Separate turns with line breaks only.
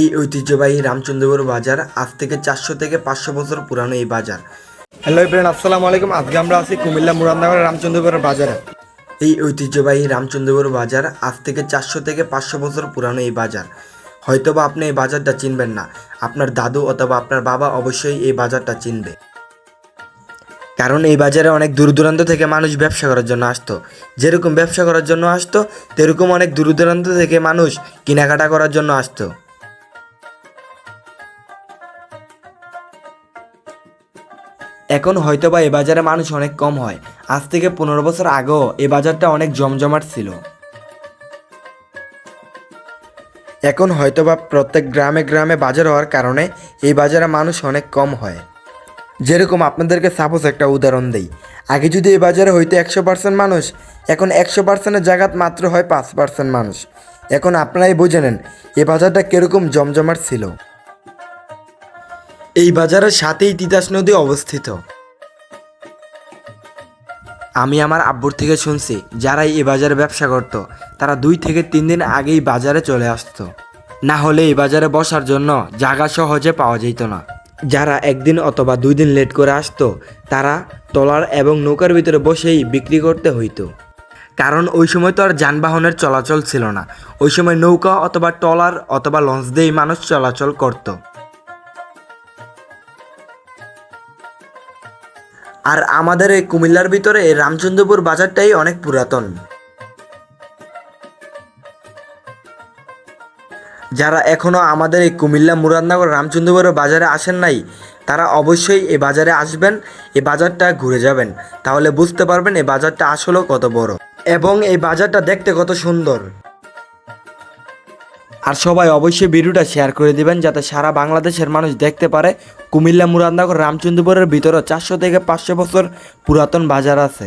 এই ঐতিহ্যবাহী রামচন্দ্রপুর বাজার আজ থেকে চারশো থেকে পাঁচশো বছর পুরানো এই বাজার।
হ্যালো ফ্রেন্ড আসসালামু আলাইকুম। আজকে আমরা আছি কুমিল্লা মুরাদনগর রামচন্দ্রপুরের বাজারে।
এই ঐতিহ্যবাহী রামচন্দ্রপুর বাজার আজ থেকে চারশো থেকে পাঁচশো বছর পুরানো এই বাজার। হয়তোবা আপনি এই বাজারটা চিনবেন না। আপনার দাদু অথবা আপনার বাবা অবশ্যই এই বাজারটা চিনবে। কারণ এই বাজারে অনেক দূর দূরান্ত থেকে মানুষ ব্যবসা করার জন্য আসতো। যেরকম ব্যবসা করার জন্য আসতো তেরকম অনেক দূর দূরান্ত থেকে মানুষ কেনাকাটা করার জন্য আসতো। এখন হয়তোবা এ বাজারে মানুষ অনেক কম হয়। আজ থেকে পনেরো বছর আগেও এ বাজারটা অনেক জমজমাট ছিল। এখন হয়তোবা প্রত্যেক গ্রামে গ্রামে বাজার হওয়ার কারণে এই বাজারে মানুষ অনেক কম হয়। যেরকম আপনাদেরকে সাপোজ একটা উদাহরণ দেই। আগে যদি এই বাজারে হইতো একশো পার্সেন্ট মানুষ, এখন একশো পার্সেন্টের জায়গাত মাত্র হয় পাঁচ পার্সেন্ট মানুষ। এখন আপনারাই বুঝে নেন, এ বাজারটা কীরকম জমজমাট ছিল। এই বাজারের সাথেই তিতাস নদী অবস্থিত। আমি আমার আব্বুর থেকে শুনছি যারা এই বাজারে ব্যবসা করত, তারা দুই থেকে তিন দিন আগেই বাজারে চলে আসতো। না হলে এই বাজারে বসার জন্য জায়গা সহজে পাওয়া যেত না। যারা একদিন অথবা দুই দিন লেট করে আসতো, তারা ট্রলার এবং নৌকার ভিতরে বসেই বিক্রি করতে হইতো। কারণ ওই সময় তো আর যানবাহনের চলাচল ছিল না। ওই সময় নৌকা অথবা ট্রলার অথবা লঞ্চ দিয়েই মানুষ চলাচল করতো। আর আমাদের এই কুমিল্লার ভিতরে রামচন্দ্রপুর বাজারটাই অনেক পুরাতন। যারা এখনও আমাদের এই কুমিল্লা মুরাদনগর রামচন্দ্রপুরের বাজারে আসেন নাই, তারা অবশ্যই এই বাজারে আসবেন, এই বাজারটা ঘুরে যাবেন। তাহলে বুঝতে পারবেন এই বাজারটা আসলেও কত বড়। এবং এই বাজারটা দেখতে কত সুন্দর। আর সবাই অবশ্যই ভিডিওটা শেয়ার করে দিবেন যাতে সারা বাংলাদেশের মানুষ দেখতে পারে কুমিল্লা মুরাদনগর রামচন্দ্রপুরের ভিতরে চারশো থেকে পাঁচশো বছর পুরাতন বাজার আছে।